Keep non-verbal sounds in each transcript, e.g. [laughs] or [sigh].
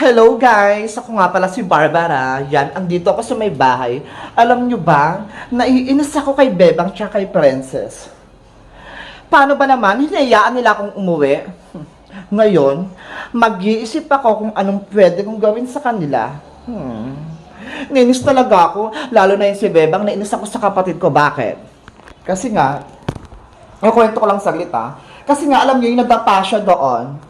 Hello guys! Ako nga pala si Barbara. Yan, andito ako sa may bahay. Alam nyo ba, naiinis ako kay Bebang tsaka kay Princess. Paano ba naman, hinayaan nila akong umuwi? [laughs] Ngayon, mag-iisip ako kung anong pwede kong gawin sa kanila. Hmm. Nainis talaga ako, lalo na yung si Bebang, nainis ako sa kapatid ko. Bakit? Kasi nga, yung kwento ko lang saglit ah. Kasi nga, alam niyo, yung nadapa doon,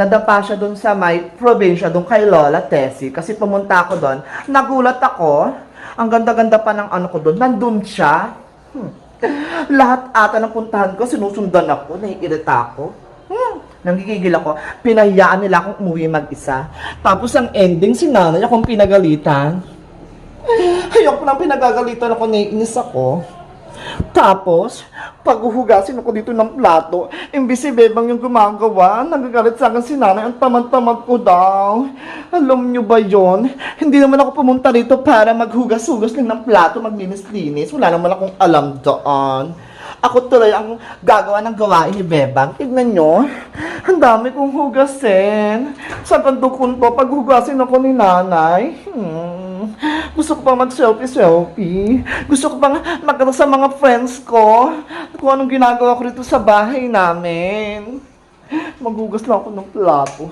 nadapa siya doon sa may probinsya, doon kay Lola Tessie. Kasi pumunta ako doon, nagulat ako, ang ganda-ganda pa ng ano ko doon, nandun siya. Hmm. Lahat ata ng puntahan ko, sinusundan ako, naiirita ako. Hmm. Nanggigigil ako, pinahiyaan nila akong umuwi mag-isa. Tapos ang ending, si nanay akong pinagalitan. Ayoko nang pinagagalitan ako, naiinis ako. Tapos, paghuhugasin ako dito ng plato, imbis si Bebang yung gumagawa, nagagalit sa akin si nanay, ang tamad-tamad ko daw. Alam nyo ba yon? Hindi naman ako pumunta rito para maghugas-hugas lang ng plato, maglinis-linis. Wala naman akong alam doon. Ako tuloy ang gagawa ng gawain ni Bebang. Tignan nyo, ang dami kong hugasin. Sa kandukon po, paghugasin ako ni nanay. Hmm. Gusto ko pang mag-selfie-selfie. Gusto ko pang magkata sa mga friends ko. Kung anong ginagawa ko rito sa bahay namin. Maghugas lang ako ng plato.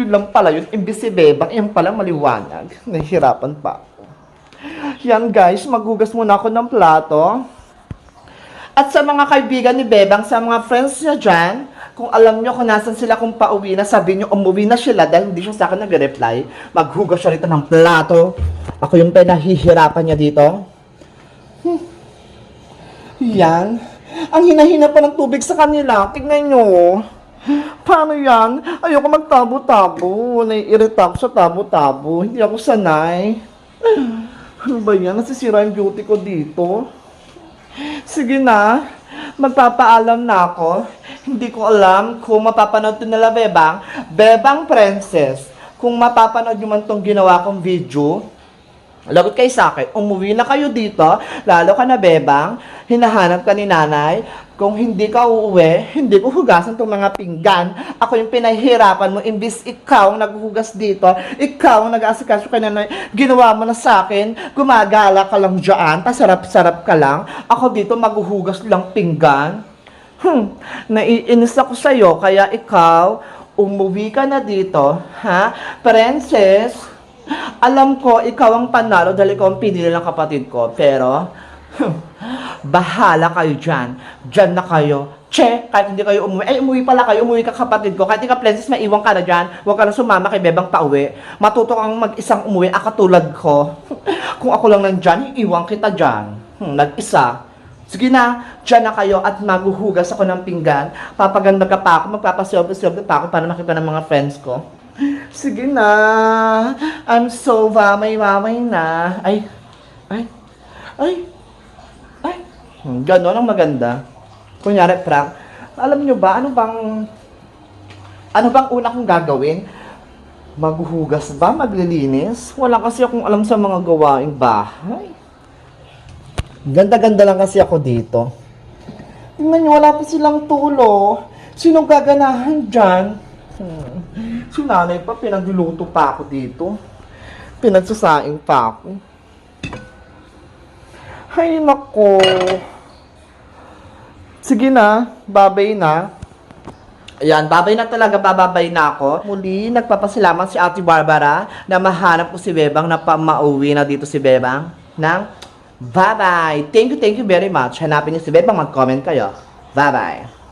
Yun lang pala yun. Imbis si Bebang, yung pala maliwanag. Nahihirapan pa ako. Yan guys, maghugas muna ako ng plato. At sa mga kaibigan ni Bebang, sa mga friends niya dyan, kung alam nyo kung nasan sila kung pauwi na, sabi nyo umuwi na sila dahil hindi siya sa akin nag-reply, maghugas siya rito ng plato. Ako yung pinahihirapan niya dito. Hmm. Yan. Ang hinahina pa ng tubig sa kanila. Tignan nyo. Paano yan? Ayoko magtabo-tabo. Naiirita ako sa tabo-tabo. Hindi ako sanay. Ano ba yan? Nasisira yung beauty ko dito. Sige na, magpapaalam na ako. Hindi ko alam kung mapapanood to nila Bebang. Bebang Princess, kung mapapanood nyo man tong ginawa kong video, lagot kayo sa akin, umuwi na kayo dito, lalo ka na Bebang, hinahanap ka ni nanay, kung hindi ka uuwi, hindi ko hugasan tong mga pinggan. Ako yung pinahihirapan mo, imbis ikaw ang naghuhugas dito, ikaw ang nag-aasikaso kay nanay, ginawa mo na sa akin, gumagala ka lang dyan, pasarap-sarap ka lang, ako dito maghuhugas lang pinggan. Hmm, naiinis ako sa'yo, kaya ikaw, umuwi ka na dito, ha? Princess, alam ko, ikaw ang panalo dahil ikaw ang pinili ng kapatid ko. Pero, [laughs] bahala kayo dyan. Dyan na kayo. Che, kahit hindi kayo umuwi. Ay, umuwi pala kayo. Umuwi ka kapatid ko. Kahit ikaw, Princess, maiwan ka na dyan. Huwag ka na sumama kay Bebang pauwi. Matuto kang mag-isang umuwi. Ako tulad ko. [laughs] Kung ako lang nandyan, iwan kita dyan. Hmm, nag-isa. Sige na, dyan na kayo at maghuhugas ako ng pinggan. Papaganda ka pa ako, magpapaselfie-selfie pa ako para makita ng mga friends ko. Sige na. I'm so mamay-mamay na. Ay. Ay. Ay. Ay. Hmm, Ganon ang maganda. Kunyari, prank. Alam nyo ba, ano bang... Ano bang una kong gagawin? Maghuhugas ba? Maglilinis? Wala kasi akong alam sa mga gawaing bahay. Ganda-ganda lang kasi ako dito. Tingnan nyo, wala pa silang tulo. Sinong gaganahan dyan? Hmm. Si nanay pa, pinagluluto pa ako dito. Pinagsasaing pa ako. Ay, nako. Sige na, babay na. Ayan, babay na talaga, bababay na ako. Muli, nagpapasalamat si Ate Barbara na mahanap ko si Bebang na pamauwi na dito si Bebang ng bye-bye. Thank you, thank you very much. Hanapin niyo si Bebang, mag-comment kayo. Bye-bye.